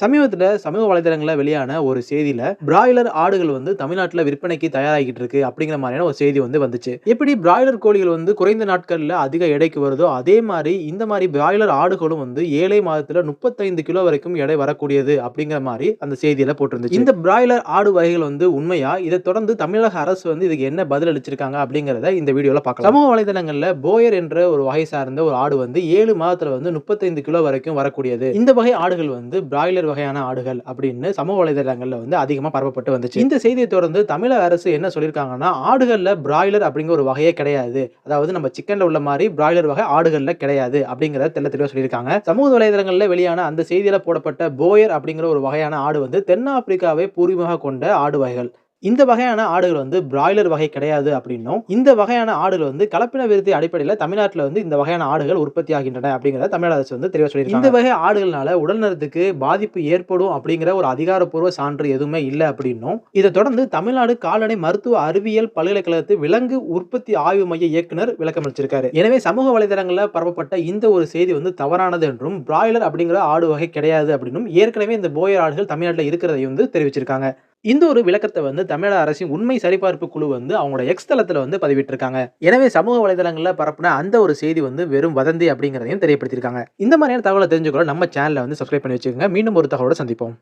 சமீபத்தில் சமூக வலைதளங்களில் வெளியான ஒரு செய்தியில் பிராய்லர் ஆடுகள் வந்து தமிழ்நாட்டில் விற்பனைக்கு தயாராகிட்டு இருக்கு அப்படிங்கிற மாதிரியான ஒரு செய்தி வந்து வந்துச்சு. எப்படி பிராய்லர் கோழிகள் வந்து குறைந்த நாட்களில் அதிக எடைக்கு வருதோ அதே மாதிரி இந்த மாதிரி பிராய்லர் ஆடுகளும் வந்து ஏழை மாதத்தில் முப்பத்தைந்து கிலோ வரைக்கும் எடை வரக்கூடியது அப்படிங்கிற மாதிரி அந்த செய்தியில் போட்டிருந்துச்சு. இந்த பிராய்லர் ஆடு வகைகள் வந்து உண்மையா? இதை தொடர்ந்து தமிழக அரசு வந்து இதுக்கு என்ன பதில் அளிச்சிருக்காங்க அப்படிங்கிறத இந்த வீடியோவில் பார்க்கலாம். சமூக வலைதளங்களில் போயர் என்ற ஒரு வகை சார்ந்த ஒரு ஆடு வந்து ஏழு மாதத்தில் வந்து முப்பத்தைந்து கிலோ வரைக்கும் வரக்கூடியது. இந்த வகை ஆடுகள் வந்து பிராய்லர் வகையான ஆடுகள் அப்படின்னு சமூக வலைதளங்களில் வந்து அதிகமாக பரப்பப்பட்டு வந்துச்சு. இந்த செய்தியை தொடர்ந்து தமிழக அரசு என்ன சொல்லியிருக்காங்கன்னா ஆடுகளில் பிராய்லர் அப்படிங்கிற ஒரு வகையே கிடையாது. அதாவது நம்ம சிக்கனில் உள்ள மாதிரி பிராய்லர் வகை ஆடுகளில் கிடையாது அப்படிங்கிறத தெல்ல தெளிவாக சொல்லியிருக்காங்க. சமூக வலைதளங்களில் வெளியான அந்த செய்தியில் போடப்பட்ட போயர் அப்படிங்கிற ஒரு வகையான ஆடு வந்து தென்னாப்பிரிக்காவை பூர்வீகமாக கொண்ட ஆடு வகைகள். இந்த வகையான ஆடுகள் வந்து பிராய்லர் வகை கிடையாது அப்படின்னும். இந்த வகையான ஆடுகள் வந்து கலப்பின விருத்தி அடிப்படையில் தமிழ்நாட்டில் வந்து இந்த வகையான ஆடுகள் உற்பத்தி ஆகின்றன அப்படிங்கிறத தமிழக அரசு வந்து தெளிவாக சொல்லியிருக்காங்க. இந்த வகை ஆடுகள்னால உடல்நலத்துக்கு பாதிப்பு ஏற்படும் அப்படிங்கிற ஒரு அதிகாரப்பூர்வ சான்று எதுவுமே இல்லை அப்படின்னும். இதை தொடர்ந்து தமிழ்நாடு கால்நடை மருத்துவ அறிவியல் பல்கலைக்கழகத்து விலங்கு உற்பத்தி ஆய்வு மைய இயக்குனர் விளக்கம் அளிச்சிருக்காரு. எனவே சமூக வலைதளங்களில் பரப்பப்பட்ட இந்த ஒரு செய்தி வந்து தவறானது என்றும் பிராய்லர் அப்படிங்கிற ஆடு வகை கிடையாது அப்படின்னும் ஏற்கனவே இந்த போயர் ஆடுகள் தமிழ்நாட்டில் இருக்கிறதை வந்து தெரிவிச்சிருக்காங்க. இந்த ஒரு விளக்கத்தை வந்து தமிழக அரசின் உண்மை சரிபார்ப்பு குழு வந்து அவங்களோட எக்ஸ் தளத்தில் வந்து பதிவிட்டிருக்காங்க. எனவே சமூக வலைதளங்களில் பரப்புன அந்த ஒரு செய்தி வந்து வெறும் வதந்தி அப்படிங்கிறதையும் தெரியப்படுத்தியிருக்காங்க. இந்த மாதிரியான தகவலை தெரிஞ்சுக்கொள்ள நம்ம சேனலை வந்து சப்ஸ்கிரைப் பண்ணி வச்சுக்கோங்க. மீண்டும் ஒரு தகவலோட சந்திப்போம்.